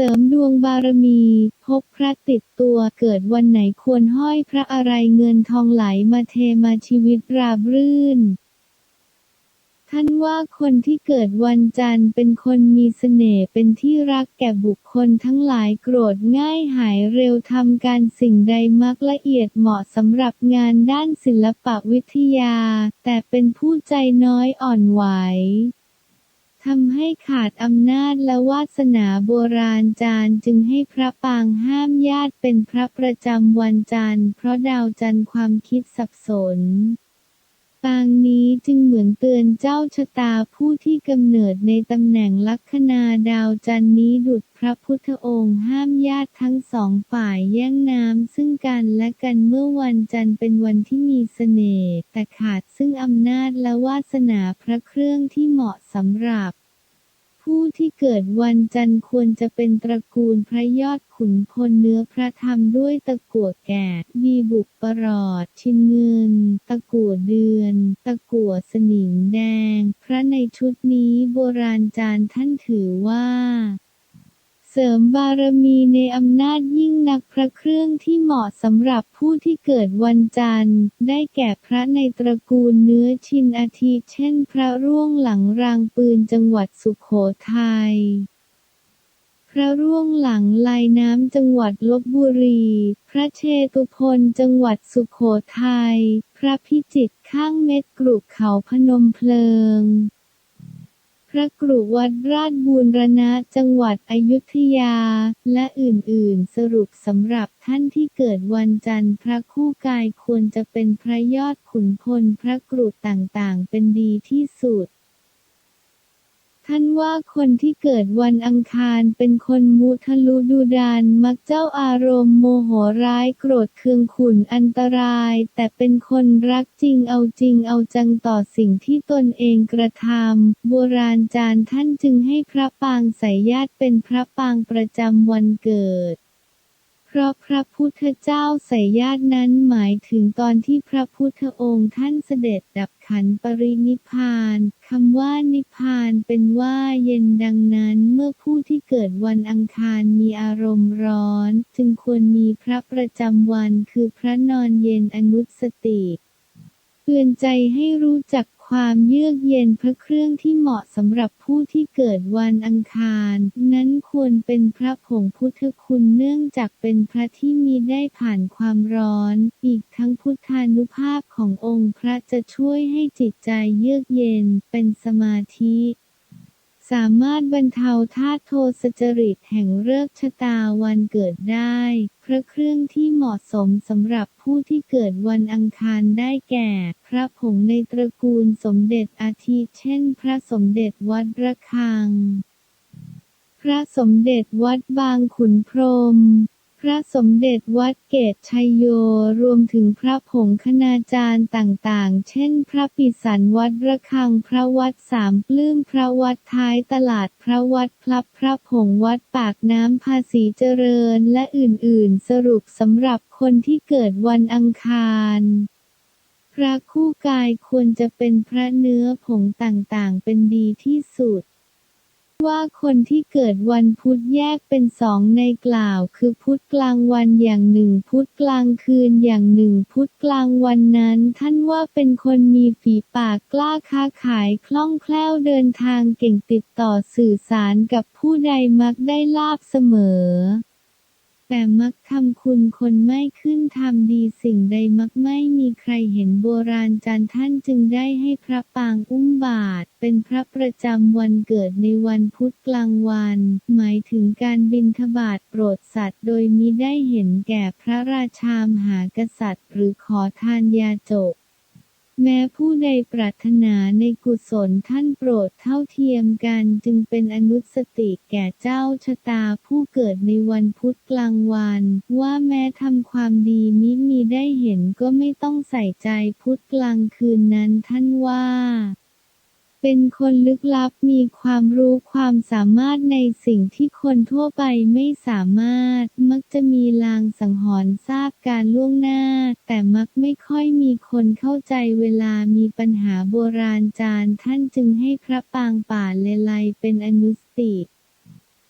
เสริมดวงบารมี พกพระติดตัวเกิดวันไหนควรห้อยพระอะไรเงินทองไหลมาเทมาชีวิตราบรื่น ท่านว่าคนที่เกิดวันจันทร์เป็นคนมีเสน่ห์เป็นที่รักแก่บุคคลทั้งหลายโกรธง่ายหายเร็วทำการสิ่งใดมักละเอียดเหมาะสำหรับงานด้านศิลปวิทยา แต่เป็นผู้ใจน้อยอ่อนไหว ทำให้ขาดอำนาจและวาสนาโบราณจารย์จึงให้พระปางห้ามญาติเป็นพระประจำวันจันทร์เพราะดาวจันทร์ความคิดสับสน ปางนี้จึงเหมือนเตือนเจ้าชะตาผู้ที่กำเนิดในตำแหน่งลัคนาดาวจันนี้ดุจพระพุทธองค์ห้ามญาติทั้งสองฝ่ายแย่งน้ำซึ่งกันและกันเมื่อวันจันทร์เป็นวันที่มีเสน่ห์แต่ขาดซึ่งอำนาจและวาสนาพระเครื่องที่เหมาะสำหรับผู้ที่เกิดวันจันทร์ควรจะเป็นตระกูลพระยอดขุนพลเนื้อพระธรรมด้วยตะกั่วแกะมีบุกประหลอดชินเงิน ตะกั่วเดือน ตะกั่วสนิมแดง พระในชุดนี้โบราณจารย์ท่านถือว่า เสริมบารมีในอำนาจยิ่งนักพระเครื่องที่เหมาะสำหรับผู้ที่เกิ ดวันจันทร์ ได้แก่พระในตระกูลเนื้อชินอาทิเช่นพระร่วงหลังรางปืนจังหวัดสุโขทัย พระร่วงหลังลายน้ำจังหวัดลบบุรี พระเชตุพนจังหวัดสุโขทัย พระพิจิตข้างเม็ดกรุเขาพนมเพลิง ระกรุวัดราชบูรณะจังหวัดอยุธยา และอื่นๆ สรุปสำหรับท่านที่เกิดวันจันทร์พระคู่กายควรจะเป็นพระยอดขุนพลพระกรุต่างๆ เป็นดีที่สุด ท่านว่าคนที่เกิดวันอังคารเป็นคนมุทะลุดุดานมักเจ้าอารมณ์โมโหร้ายโกรธเคืองขุนอันตราย แต่เป็นคนรักจริงเอาจริงเอาจังต่อสิ่งที่ตนเองกระทำโบราณจารย์ท่านจึงให้พระปางสายญาติเป็นพระปางประจำวันเกิด เพราะพระพุทธเจ้าสายญาตินั้นหมายถึงตอนที่พระพุทธองค์ท่านเสด็จดับขันปรินิพานคำว่านิพพานเป็นว่าเย็นดังนั้นเมื่อผู้ที่เกิดวันอังคารมีอารมณ์ร้อน จึงควรมีพระประจำวันคือพระนอนเย็นอนุสติเตือนใจให้รู้จัก ความเยือกเย็นพระเครื่องที่เหมาะสำหรับผู้ที่เกิดวันอังคาร นั้นควรเป็นพระผงพุทธคุณเนื่องจากเป็นพระที่มีได้ผ่านความร้อน อีกทั้งพุทธานุภาพขององค์พระจะช่วยให้จิตใจเยือกเย็นเป็นสมาธิสามารถบรรเทาธาตุโทสจริตแห่งเลิกชะตาวันเกิดได้ ระเครื่องที่เหมาะสมสำหรับผู้ที่เกิดวันอังคารได้แก่ พระผงในตระกูลสมเด็จอาทิเช่น พระสมเด็จวัดระฆัง พระสมเด็จวัดบางขุนพรหม พระสมเด็จวัดเกตชัยโย รวมถึงพระผงคณาจารย์ต่างๆ เช่น พระปิสันวัดระฆัง พระวัดสามปลื้ม พระวัดท้ายตลาด พระวัดพลับ พระผงวัดปากน้ำภาษีเจริญ และอื่นๆ สรุปสำหรับคนที่เกิดวันอังคารพระคู่กายควรจะเป็นพระเนื้อผงต่างๆ เป็นดีที่สุด ว่าคนที่เกิดวันพุธแยกเป็นสองในกล่าว คือพุธกลางวันอย่างหนึ่งพุธกลางคืนอย่างหนึ่งพุธกลางวันนั้น ท่านว่าเป็นคนมีฝีปากกล้าค้าขายคล่องแคล่วเดินทางเก่งติดต่อสื่อสารกับผู้ใดมักได้ลาบเสมอ แต่มักทำคุณคนไม่ขึ้นทำดีสิ่งใดมักไม่มีใครเห็นโบราณจารย์ท่านจึงได้ให้พระปางอุ้มบาท เป็นพระประจำวันเกิดในวันพุธกลางวัน หมายถึงการบินขบาตโปรดสัตว์ โดยมิได้เห็นแก่พระราชามหากษัตริย์ หรือขอทานยาจก แม้ผู้ใดปรารถนาในกุศลท่านโปรดเท่าเทียมกันจึงเป็นอนุสติแก่เจ้าชะตาผู้เกิดในวันพุธกลางวัน ว่าแม้ทำความดีมิมีได้เห็นก็ไม่ต้องใส่ใจพุธกลางคืนนั้นท่านว่า เป็นคนลึกลับมีความรู้ความสามารถในสิ่งที่คนทั่วไปไม่สามารถ มักจะมีลางสังหรณ์ทราบการล่วงหน้า แต่มักไม่ค่อยมีคนเข้าใจเวลามีปัญหาโบราณจารย์ท่านจึงให้พระปางป่าเลไลเป็นอนุสติ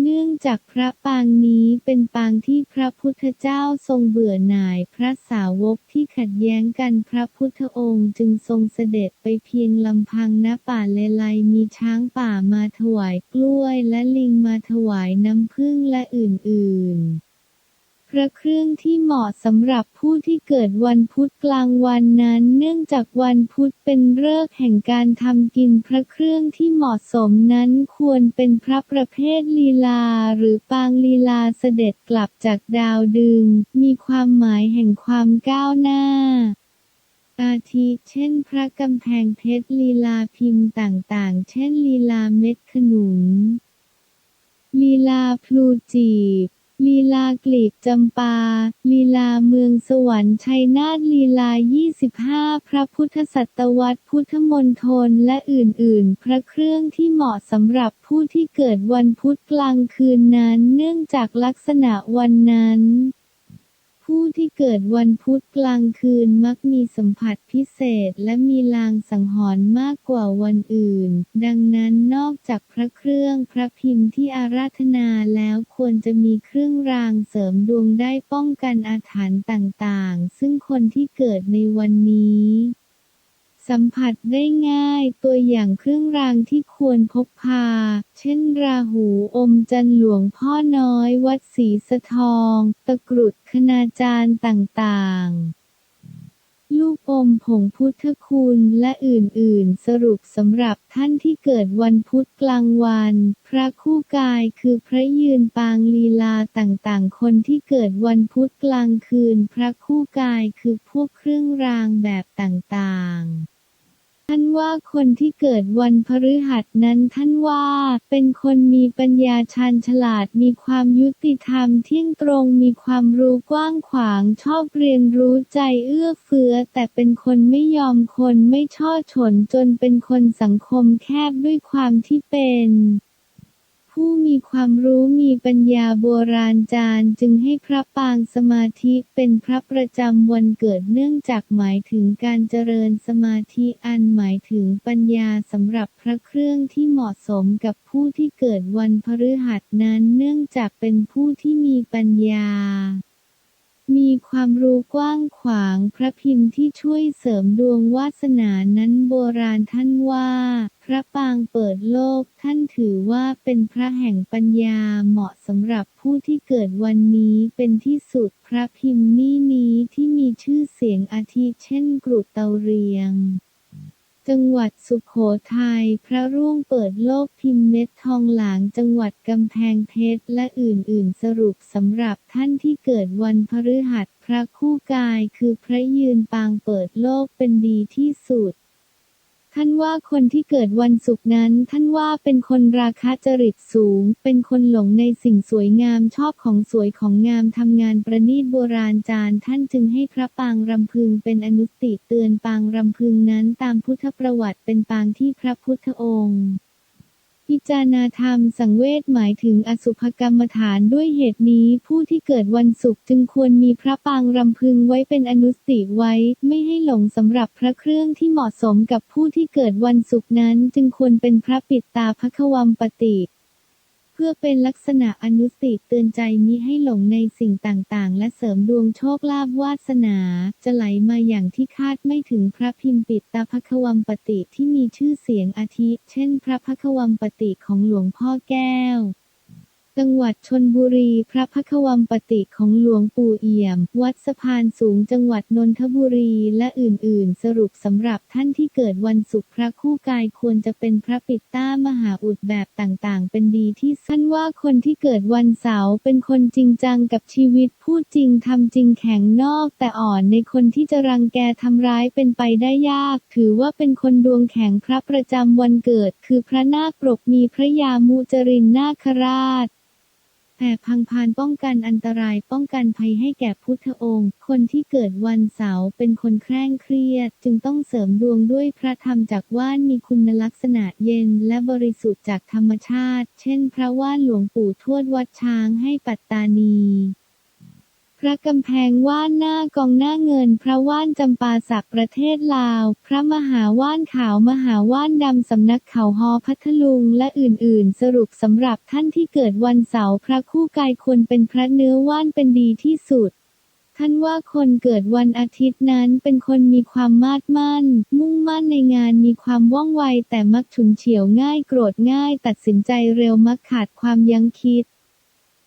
เนื่องจากพระปางนี้เป็นปางที่พระพุทธเจ้าทรงเบื่อหน่ายพระสาวกที่ขัดแย้งกันพระพุทธองค์จึงทรงเสด็จไปเพียงลำพังณป่าเลไลมีช้างป่ามาถวายกล้วยและลิงมาถวายน้ำผึ้งและอื่นๆ พระเครื่องที่เหมาะสำหรับผู้ที่เกิดวันพุธกลางวันนั้น เนื่องจากวันพุธเป็นฤกษ์แห่งการทำกินพระเครื่องที่เหมาะสมนั้นควรเป็นพระประเภทลีลา หรือปางลีลาเสด็จกลับจากดาวดึง มีความหมายแห่งความก้าวหน้าอาทิเช่น พระกำแพงเพชรลีลาพิมพ์ต่างๆ เช่นลีลาเม็ดขนุนลีลาพลูจีบ ลีลากลีบจำปา ลีลาเมืองสวรรค์ชัยนาทลีลา 25 พระพุทธศตวรรษพุทธมนทนและอื่นๆ พระเครื่องที่เหมาะสำหรับผู้ที่เกิดวันพุธกลางคืนนั้น เนื่องจากลักษณะวันนั้น ผู้ที่เกิดวันพุธกลางคืนมักมีสัมผัสพิเศษและมีลางสังหรณ์มากกว่าวันอื่น ดังนั้นนอกจากพระเครื่องพระพิมพ์ที่อาราธนาแล้วควรจะมีเครื่องรางเสริมดวงได้ป้องกันอาถรรพ์ต่างๆ ซึ่งคนที่เกิดในวันนี้ สัมผัสได้ง่ายตัวอย่างเครื่องรางที่ควรพกพา เช่นราหูอมจันหลวงพ่อน้อยวัดศรีสะทอง ตะกรุดคณาจารย์ต่างๆ ลูกอมผงพุทธคุณและอื่นๆ สรุปสำหรับท่านที่เกิดวันพุธกลางวัน พระคู่กายคือพระยืนปางลีลาต่างๆ คนที่เกิดวันพุธกลางคืน พระคู่กายคือพวกเครื่องรางแบบต่างๆ ว่าคนที่เกิดวันพฤหัสนั้นท่านว่า เป็นคนมีปัญญาชาญฉลาดมีความยุติธรรมเที่ยงตรงมีความรู้กว้างขวางชอบเรียนรู้ใจเอื้อเฟื้อ แต่เป็นคนไม่ยอมคนไม่ช่อฉนจนเป็นคนสังคมแคบด้วยความที่เป็น ผู้มีความรู้มีปัญญาโบราณจารย์จึงให้พระปางสมาธิเป็นพระประจำวันเกิดเนื่องจากหมายถึงการเจริญสมาธิอันหมายถึงปัญญาสำหรับพระเครื่องที่เหมาะสมกับผู้ที่เกิดวันพฤหัสนั้นเนื่องจากเป็นผู้ที่มีปัญญา มีความรู้กว้างขวางพระพิมพ์ที่ช่วยเสริมดวงวาสนานั้นโบราณท่านว่า พระปางเปิดโลกท่านถือว่าเป็นพระแห่งปัญญาเหมาะสำหรับผู้ที่เกิดวันนี้เป็นที่สุดพระพิมพ์นี้นี้ที่มีชื่อเสียงอาทิเช่นกรุตเตาเรียง จังหวัดสุโขทัย พระร่วงเปิดโลกพิมพ์เม็ดทองหลาง จังหวัดกำแพงเพชร และอื่นๆ สรุปสำหรับท่านที่เกิดวันพฤหัส พระคู่กายคือพระยืนปางเปิดโลกเป็นดีที่สุด ท่านว่าคนที่เกิดวันศุกร์นั้น ท่านว่าเป็นคนราคะจริตสูง เป็นคนหลงในสิ่งสวยงามชอบของสวยของงามทำงานประณีตโบราณจารย์ ท่านจึงให้พระปางรำพึงเป็นอนุสติเตือนปางรำพึงนั้นตามพุทธประวัติเป็นปางที่พระพุทธองค์ พิจารณาธรรมสังเวชหมายถึงอสุภกรรมฐานด้วยเหตุนี้ ผู้ที่เกิดวันศุกร์จึงควรมีพระปางรำพึงไว้เป็นอนุสติไว้ ไม่ให้หลงสำหรับพระเครื่องที่เหมาะสมกับผู้ที่เกิดวันศุกร์นั้น จึงควรเป็นพระปิดตาพระควัมปติ พื่อเป็นลักษณะอนุสติเตือนใจมิให้หลงในสิ่งต่างๆ และเสริมดวงโชคลาภวาสนา จะไหลมาอย่างที่คาดไม่ถึงพระพิมพ์ปิดตาภควัมปติที่มีชื่อเสียงอาทิ เช่น พระภควัมปติของหลวงพ่อแก้ว จังหวัดชนบุรี พระพักวัมปติของหลวงปู่เอี่ยม วัดสะพานสูงจังหวัดนนทบุรีและอื่นๆ สรุปสำหรับท่านที่เกิดวันศุกร์พระคู่กายควรจะเป็นพระปิดต้ามหาอุดแบบต่างๆ เป็นดีที่ท่านว่าคนที่เกิดวันเสาร์เป็นคนจริงจังกับชีวิตพูดจริงทำจริงแข็งนอกแต่อ่อนในคนที่จะรังแกทำร้ายเป็นไปได้ยาก ถือว่าเป็นคนดวงแข็งพระประจำวันเกิด คือพระนาคปรกมีพระยามูจรินนาคราช แผ่พังพานป้องกันอันตรายป้องกันภัยให้แก่พุทธองค์ คนที่เกิดวันเสาร์เป็นคนแคร่งเครียด จึงต้องเสริมดวงด้วยพระธรรมจากว่านมีคุณลักษณะเย็นและบริสุทธิ์จากธรรมชาติ เช่น พระว่านหลวงปู่ทวดวัดช้างให้ปัตตานี พระกำแพงว่านหน้ากองหน้าเงิน พระว่านจำปาสักประเทศลาว พระมหาว่านขาวมหาว่านดำสำนักเขาฮอพัทลุงและอื่นๆ สรุปสำหรับท่านที่เกิดวันเสาร์พระคู่กายควรเป็นพระเนื้อว่านเป็นดีที่สุดท่านว่าคนเกิดวันอาทิตย์นั้นเป็นคนมีความมาดมั่น มุ่งมั่นในงานมีความว่องไวแต่มักฉุนเฉียวง่ายโกรธง่าย ตัดสินใจเร็วมักขาดความยั้งคิด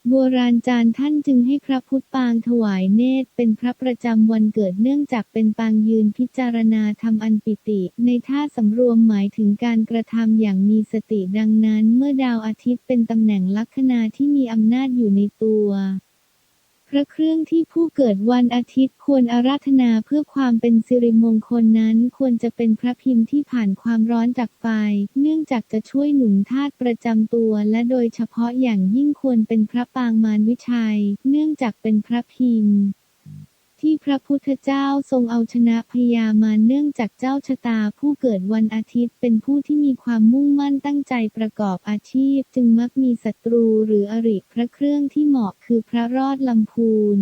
โบราณจารย์ท่านจึงให้พระพุทธปางถวายเนตร เป็นพระประจำวันเกิดเนื่องจากเป็นปางยืนพิจารณาทำอันปิติ ในท่าสำรวมหมายถึงการกระทำอย่างมีสติดังนั้น เมื่อดาวอาทิตย์เป็นตำแหน่งลัคนาที่มีอำนาจอยู่ในตัว พระเครื่องที่ผู้เกิดวันอาทิตย์ควรอาราธนาเพื่อความเป็นสิริมงคลนั้นควรจะเป็นพระพิมพ์ที่ผ่านความร้อนจากไฟ เนื่องจากจะช่วยหนุนธาตุประจำตัวและโดยเฉพาะอย่างยิ่งควรเป็นพระปางมารวิชัย เนื่องจากเป็นพระพิมพ์ ที่พระพุทธเจ้าทรงเอาชนะพยามารเนื่องจากเจ้าชะตาผู้เกิดวันอาทิตย์เป็นผู้ที่มีความมุ่งมั่นตั้งใจประกอบอาชีพ จึงมักมีศัตรูหรืออริพระเครื่องที่เหมาะคือพระรอดลำพูน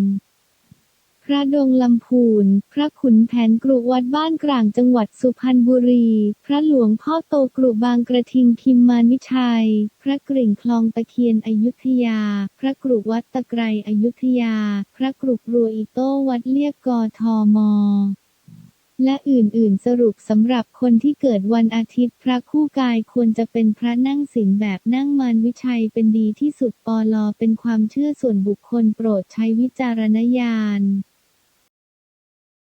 พระดงลำพูน พระขุนแผนกรุวัดบ้านกลางจังหวัดสุพรรณบุรี พระหลวงพ่อโตกรุบางกระทิงพิมมานวิชัย พระกริ่งคลองตะเคียนอยุธยา พระกรุวัดตะไกรอยุธยา พระกรุรัวอิโต้วัดเลียบกอทอมอและอื่นๆ สรุปสำหรับคนที่เกิดวันอาทิตย์ พระคู่กายควรจะเป็นพระนั่งศีลแบบนั่งมารวิชัยเป็นดีที่สุดปอลอเป็นความเชื่อส่วนบุคคลโปรดใช้วิจารณญาณ